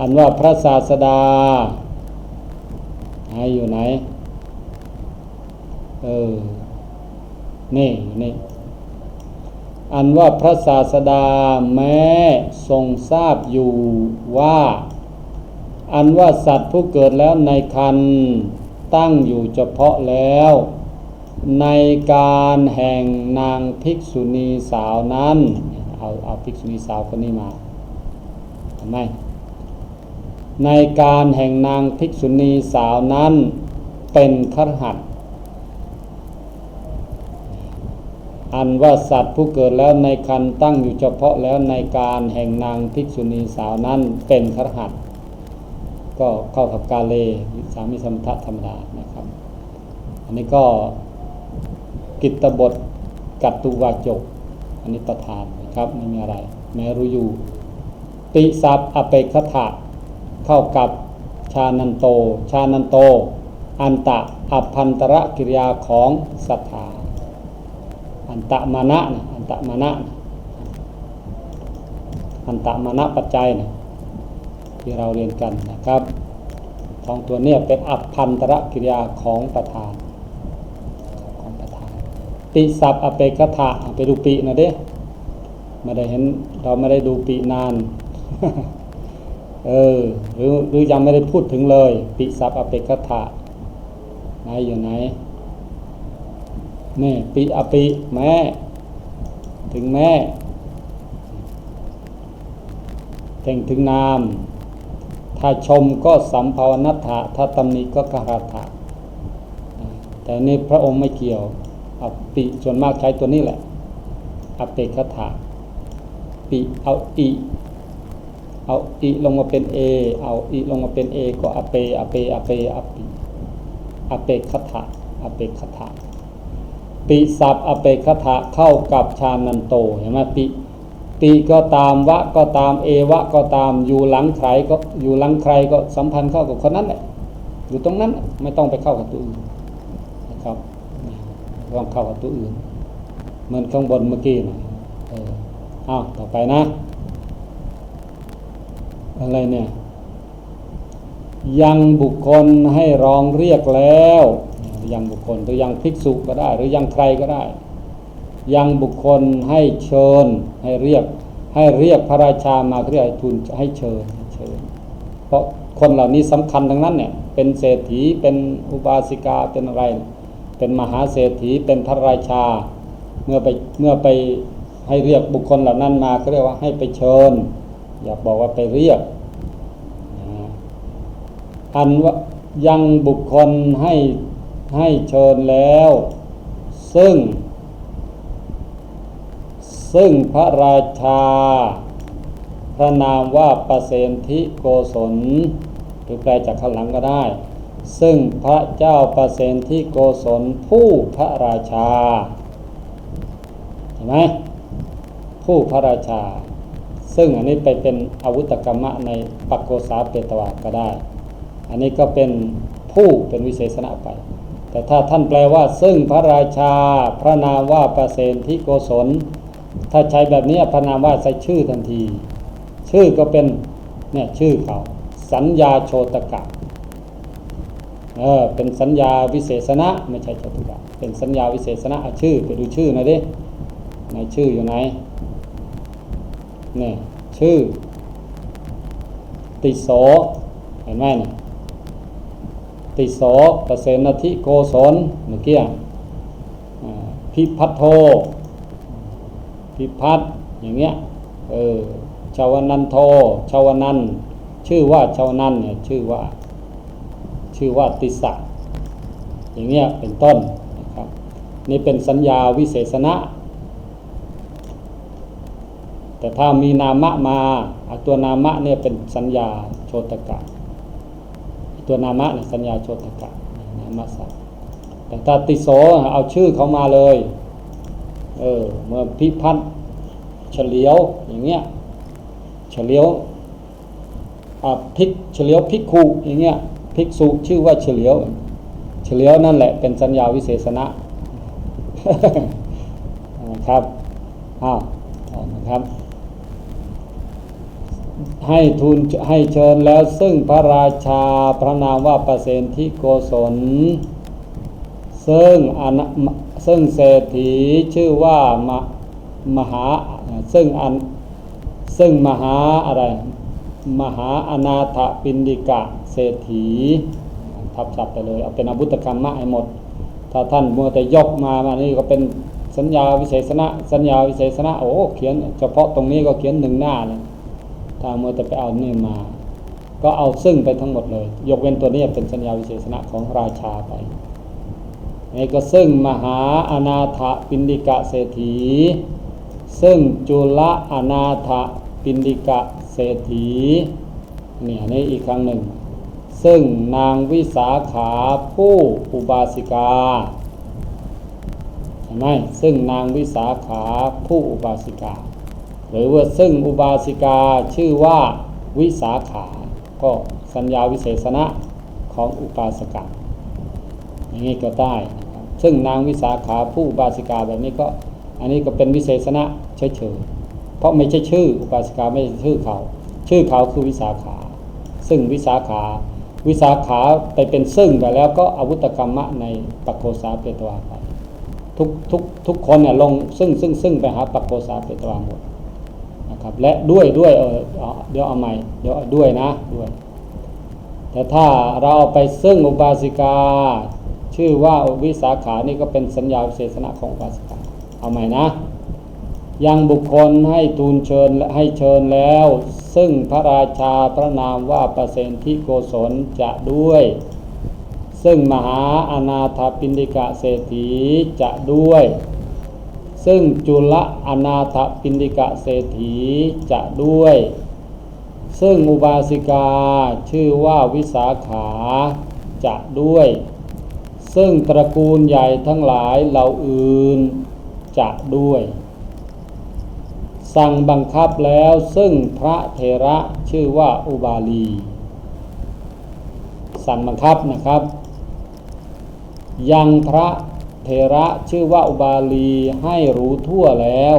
อันว่าพระศาสดาหายอยู่ไหน เออ นี่อยู่นี่ อันว่าพระศาสดาแม้ทรงทราบอยู่ว่า อันว่าสัตว์ผู้เกิดแล้วในคันตั้งอยู่เฉพาะแล้ว ในการแห่งนางภิกษุณีสาวนั้น เอาเอาภิกษุณีสาวคนนี้มาทำไม ในการแห่งนางภิกษุณีสาวนั้นเป็นครหัสอันว่าสัตว์ผู้เกิดแล้วในคันตั้งอยู่เฉพาะแล้วในการแห่งนางภิกษุณีสาวนั้นเป็นครหัสก็เข้ากับกาเลสามิสมทะธรรมดานะครับ อันนี้ก็กิตตบทกัตตุวาจก อันนี้ประธานนะครับไม่มีอะไร แม้รู้อยู่ ติสัพอเปกขถะ เข้ากับชานันโต ชานันโต อันตะอภันตระกิริยาของศรัทธาอันตะมานะนะอันตะมานะนะอันตะมานะปัจจัยนะที่เราเรียนกันนะครับสองตัวนี้เป็นอัพพันตระกิริยาของประธานของประธาน ติสัพอเปกถะไปดูปีนะเด้ไม่ได้เห็นเราไม่ได้ดูปีนาน เออหรือหรือยังไม่ได้พูดถึงเลย ปิสัพอเปกถะไหนอยู่ไหนนี่ปิอปิแม่ ถึงแม่แต่งถึงนาม ถ้าชมก็สัมภาวนัตถะถ้าตำหนิก็กหาถะแต่นี่พระองค์ไม่เกี่ยวอปิส่วนมากใช้ตัวนี้แหละอเปกถะปิเอาอี เอาอีลงมาเป็นเอเอาอีลงมาเป็นเอก็อเปอเปอเปอปิอเปกถะอเปกถะปิสับอเปกถะเข้ากับชานันโตเห็นไหมปิปิก็ตามวะก็ตามเอวะก็ตามอยู่หลังใครก็อยู่หลังใครก็สัมพันธ์เข้ากับคนนั้นแหละอยู่ตรงนั้นไม่ต้องไปเข้ากับตัวอื่นนะครับไม่ต้องเข้ากับตัวอื่นเหมือนข้างบนเมื่อกี้นะเอออ้าวต่อไปนะ อะไรเนี่ย ยังบุคคลให้ร้องเรียกแล้ว ยังบุคคลหรือยังภิกษุก็ได้ หรือยังใครก็ได้ ยังบุคคลให้เชิญให้เรียก ให้เรียกพระราชามาเรียกทูลให้เชิญให้เชิญ เพราะคนเหล่านี้สำคัญทั้งนั้นเนี่ย เป็นเศรษฐีเป็นอุบาสิกาเป็นอะไร เป็นมหาเศรษฐีเป็นพระราชา เมื่อไปเมื่อไปให้เรียกบุคคลเหล่านั้นมาก็เรียกว่าให้ไปเชิญ อย่าบอกว่าไปเรียกอันว่ายังบุคคลให้ให้เชิญแล้ว ซึ่ง ซึ่งพระราชา พระนามว่าประเสนทิโกศลหรือแปลจากข้างหลังก็ได้ ซึ่งพระเจ้าประเสนทิโกศลผู้พระราชา เห็นไหมผู้พระราชา ซึ่งอันนี้ไปเป็นอาวุธกรรมะในปักโกษาเปตวาก็ได้ อันนี้ก็เป็นผู้เป็นวิเศษณะไป แต่ถ้าท่านแปลว่า ซึ่งพระราชาพระนามว่าประเสนทิโกศล ถ้าใช้แบบนี้พระนามว่าใส่ชื่อทันที ชื่อก็เป็นเนี่ยชื่อเขาสัญญาโชตกะเออเป็นสัญญาวิเศษณะไม่ใช่โชตกะเป็นสัญญาวิเศษณะชื่อไปดูชื่อหน่อยดิในชื่ออยู่ไหน นี่ยชื่อ ติโสเห็นไหมเนี่ยติโสประเสนทิโกศลเมื่อกี้พิพัทโทพิพัฒอย่างเงี้ยเออชาวนันโทชาวนันชื่อว่าชาวนันเนี่ยชื่อว่า ชื่อว่าติสะอย่างเงี้ยเป็นต้นนะครับนี่เป็นสัญญาวิเศษณะ แต่ถ้ามีนามะมาเอาตัวนามะเนี่ยเป็นสัญญาโชตกะ ตัวนามะเนี่ยสัญญาโชตกะนามะสัตว์แต่ถ้าติโสเอาชื่อเขามาเลยเออเมื่อพิพัฒน์เฉลียวอย่างเงี้ยเฉลียวพิกเฉลียวพิกขุอย่างเงี้ยพิกษุชื่อว่าเฉลียว เฉลียวนั่นแหละเป็นสัญญาวิเศษณะนะครับอ้าวนะครับ ให้ทูลให้เชิญแล้วซึ่งพระราชาพระนามว่าประเสนที่โกศล ซึ่งอนซึ่งเศรษฐีชื่อว่ามมหาซึ่งอันซึ่งมหาอะไร มหาอนาถปินดิกะเศรษฐีทับศัพท์ไปเลย เอาเป็นอาวุธกรรมะให้หมด ถ้าท่านมัวแต่ยกมามานี่ก็เป็นสัญญาวิเศษณะสัญญาวิเศษณะโอ้เขียนเฉพาะตรงนี้ก็เขียนหนึ่งหน้าเลย ถ้ามัวแต่ไปเอานี่มา ก็เอาซึ่งไปทั้งหมดเลย ยกเว้นตัวนี้เป็นสัญญาวิเศษณะของราชาไปนี่ก็ซึ่งมหาอนาถปินดิกะเศรษฐี ซึ่งจุลอนาถปินดิกะเศรษฐีเนี่ยนี่อีกครั้งหนึ่ง ซึ่งนางวิสาขาผู้อุบาสิกาเห็นไหมซึ่งนางวิสาขาผู้อุบาสิกา หรือว่าซึ่งอุบาสิกาชื่อว่าวิสาขา ก็สัญญาวิเศษณะของอุบาสกาอย่างนี้ก็ได้นะครับซึ่งนางวิสาขาผู้อุบาสิกาแบบนี้ก็อันนี้ก็เป็นวิเศษณะเฉยๆเพราะไม่ใช่ชื่ออุบาสิกาไม่ใช่ชื่อเขา ชื่อเขาคือวิสาขา ซึ่งวิสาขาวิสาขาไปเป็นซึ่งไปแล้วก็อาวุธกรรมะในปักโคสาเปตวาไปทุกทุกทุกคนเนี่ยลงซึ่งซึ่งซึ่งไปหาปักโคสาเปตวาหมด นะครับ และด้วยด้วยเออเดี๋ยวเอาใหม่เดี๋ยวด้วยนะด้วยแต่ถ้าเราเอาไปซึ่งอุบาสิกา ชื่อว่าวิสาขานี่ก็เป็นสัญญาเศษณะของอุบาสิกาเอาใหม่นะ ยังบุคคลให้ทูลเชิญและให้เชิญแล้ว ซึ่งพระราชาพระนามว่าประเสนที่โกศลจะด้วย ซึ่งมหาอนาถปินดิกะเศรษฐีจะด้วย ซึ่งจุลอนาถปินดิกะเศรษฐีจะด้วย ซึ่งอุบาสิกาชื่อว่าวิสาขาจะด้วย ซึ่งตระกูลใหญ่ทั้งหลายเหล่าอื่นจะด้วย สั่งบังคับแล้วซึ่งพระเทระชื่อว่าอุบาลี สั่งบังคับนะครับ ยังพระ เทระชื่อว่าอุบาลีให้รู้ทั่วแล้ว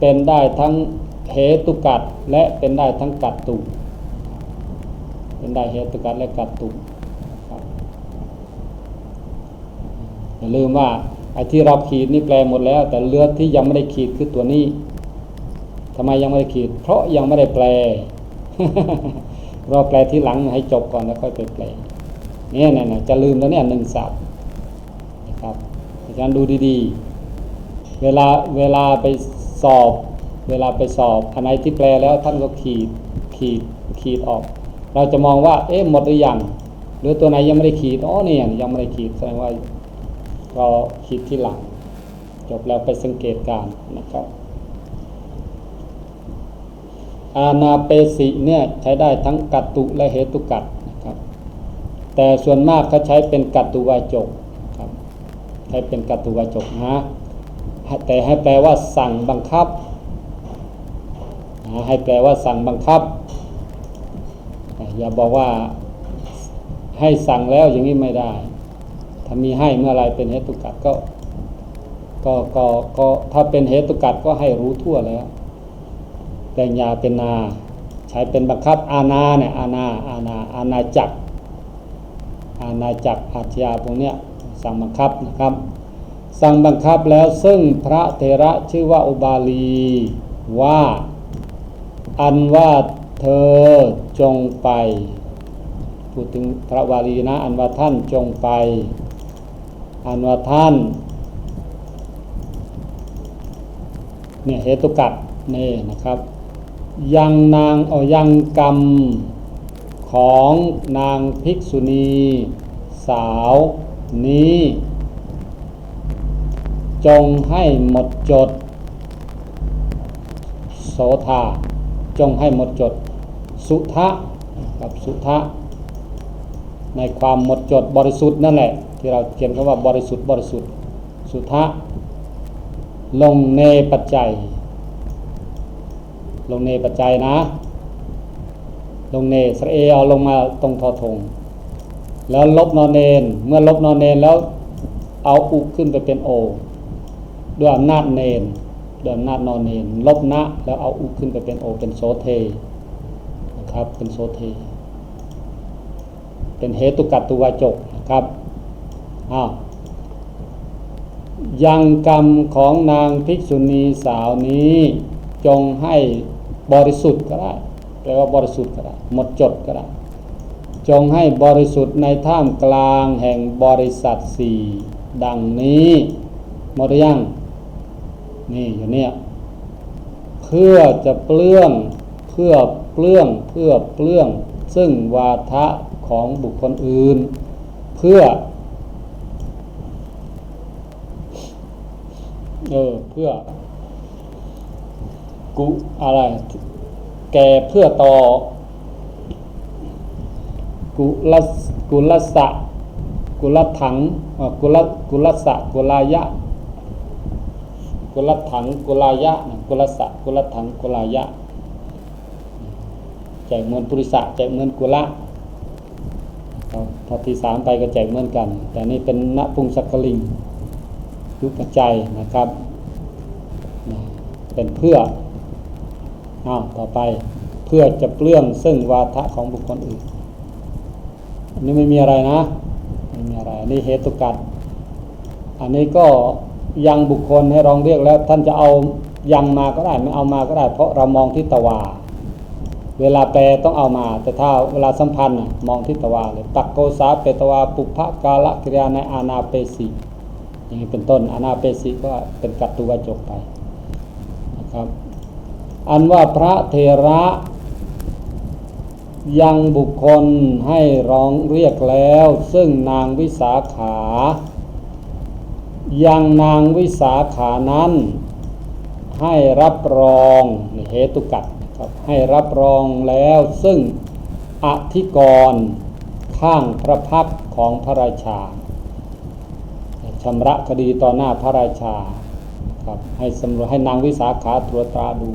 เป็นได้ทั้งเหตุกัดและเป็นได้ทั้งกัดตุเป็นได้เหตุกัดและกัดตุครับอย่าลืมว่าไอ้ที่เราขีดนี่แปลหมดแล้ว แต่เลือดที่ยังไม่ได้ขีดคือตัวนี้ทำไมยังไม่ได้ขีด เพราะยังไม่ได้แปลเราแปลที่หลังให้จบก่อนแล้วค่อยไปแปลเนี่ยนะจะลืมแล้วเนี่ยหนึ่งศัพท์ ครับอาจารย์ดูดีๆ เวลาเวลาไปสอบ เวลาไปสอบอันไหนที่แปลแล้วท่านก็ขีดขีดขีดออก เราจะมองว่า เอ๊ะหมดหรือยังหรือตัวไหนยังไม่ได้ขีดอ๋อเนี่ยยังไม่ได้ขีดแสดงว่าเราขีดที่หลัง จบแล้วไปสังเกตการนะครับอานาเปสิเนี่ยใช้ได้ทั้งกัตตุและเหตุกัตนะครับแต่ส่วนมากเขาใช้เป็นกัตตุวาจก ใช้เป็นกัตตุวาจกนะแต่ให้แปลว่าสั่งบังคับให้แปลว่าสั่งบังคับ อย่าบอกว่าให้สั่งแล้วอย่างนี้ไม่ได้ ถ้ามีให้เมื่อไรเป็นเหตุกัดก็ก็ก็ก็ถ้าเป็นเหตุกัดก็ให้รู้ทั่วแล้ว แต่ยาเป็นนา ใช้เป็นบังคับอาณาเนี่ยอาณาอาณาอาณาจักรอาณาจักรอาชญาพวกเนี้ย สั่งบังคับนะครับ สั่งบังคับแล้วซึ่งพระเทระชื่อว่าอุบาลี ว่า อันว่าเธอจงไปพูดถึงพระวาลีนะ อันว่าท่านจงไป อันว่าท่านเนี่ยเหตุกัดนี่นะครับ ยังนางเอายังกรรมของนางภิกษุณี สาว นี้ จงให้หมดจด โสธาจงให้หมดจด สุทะกับสุทะในความหมดจดบริสุทธิ์นั่นแหละ ที่เราเขียนคำว่าบริสุทธิ์บริสุทธิ์สุทะลงเนปัจจัย ลงเนปัจจัยนะ ลงเนสระเอเอาลงมาตรงทอทง แล้วลบนอนเนนเมื่อลบนอนเนนแล้วเอาอุขึ้นไปเป็นโอด้วยอำนาจเนนด้วยอำนาจนอนเนนลบนะแล้วเอาอุขึ้นไปเป็นโอเป็นโสเทนะครับเป็นโสเท เป็นเหตุกัตตุวาจกนะครับอ้าวยังกรรมของนางภิกษุณีสาวนี้จงให้บริสุทธิ์ก็ได้แปลว่าบริสุทธิ์ก็ได้หมดจดก็ได้ จงให้บริสุทธิ์ในท่ามกลางแห่งบริษัทสี่ดังนี้หมดยังนี่อยู่เนี่ยเพื่อจะเปลื้องเพื่อเปลื้องเพื่อเปลื้อง ซึ่งวาทะของบุคคลอื่น เพื่อเออเพื่อกุอะไร แก่เพื่อต่อ กุลกุลสะกุลถังกุลกุลสะกุลายะ กุลถังกุลายะกุลสะกุลถังกุลายะแจกเหมือนปุริสะแจกเหมือนกุละครับถ้าที่สามไปก็แจกเหมือนกัน แต่นี่เป็นณพุงสักกลิงยุปใจยนะครับเป็นเพื่ออ้าวต่อไปเพื่อจะเปลื้องซึ่งวาทะของบุคคลอื่น อันนี้ไม่มีอะไรนะไม่มีอะไรอันนี้เหตุกัด อันนี้ก็ยังบุคคลให้ลองเรียกแล้ว ท่านจะเอายังมาก็ได้ไม่เอามาก็ได้ เพราะเรามองที่ตะวาเวลาแปลต้องเอามา แต่ถ้าเวลาสัมพันธ์มองที่ตะวาเลยตักโกสาเปตวาปุพพกาละกิริยาในอานาเปสีอย่างนี้เป็นต้นอานาเปสีก็เป็นกัตตุวจกไปนะครับ อันว่าพระเทระ ยังบุคคลให้ร้องเรียกแล้ว ซึ่งนางวิสาขา ยังนางวิสาขานั้น ให้รับรองนี่เหตุกัดครับให้รับรองแล้วซึ่งอธิกรณ์ข้างพระพักของพระราชาชำระคดีต่อหน้าพระราชาครับให้สำรวจให้นางวิสาขาตรวจตราดู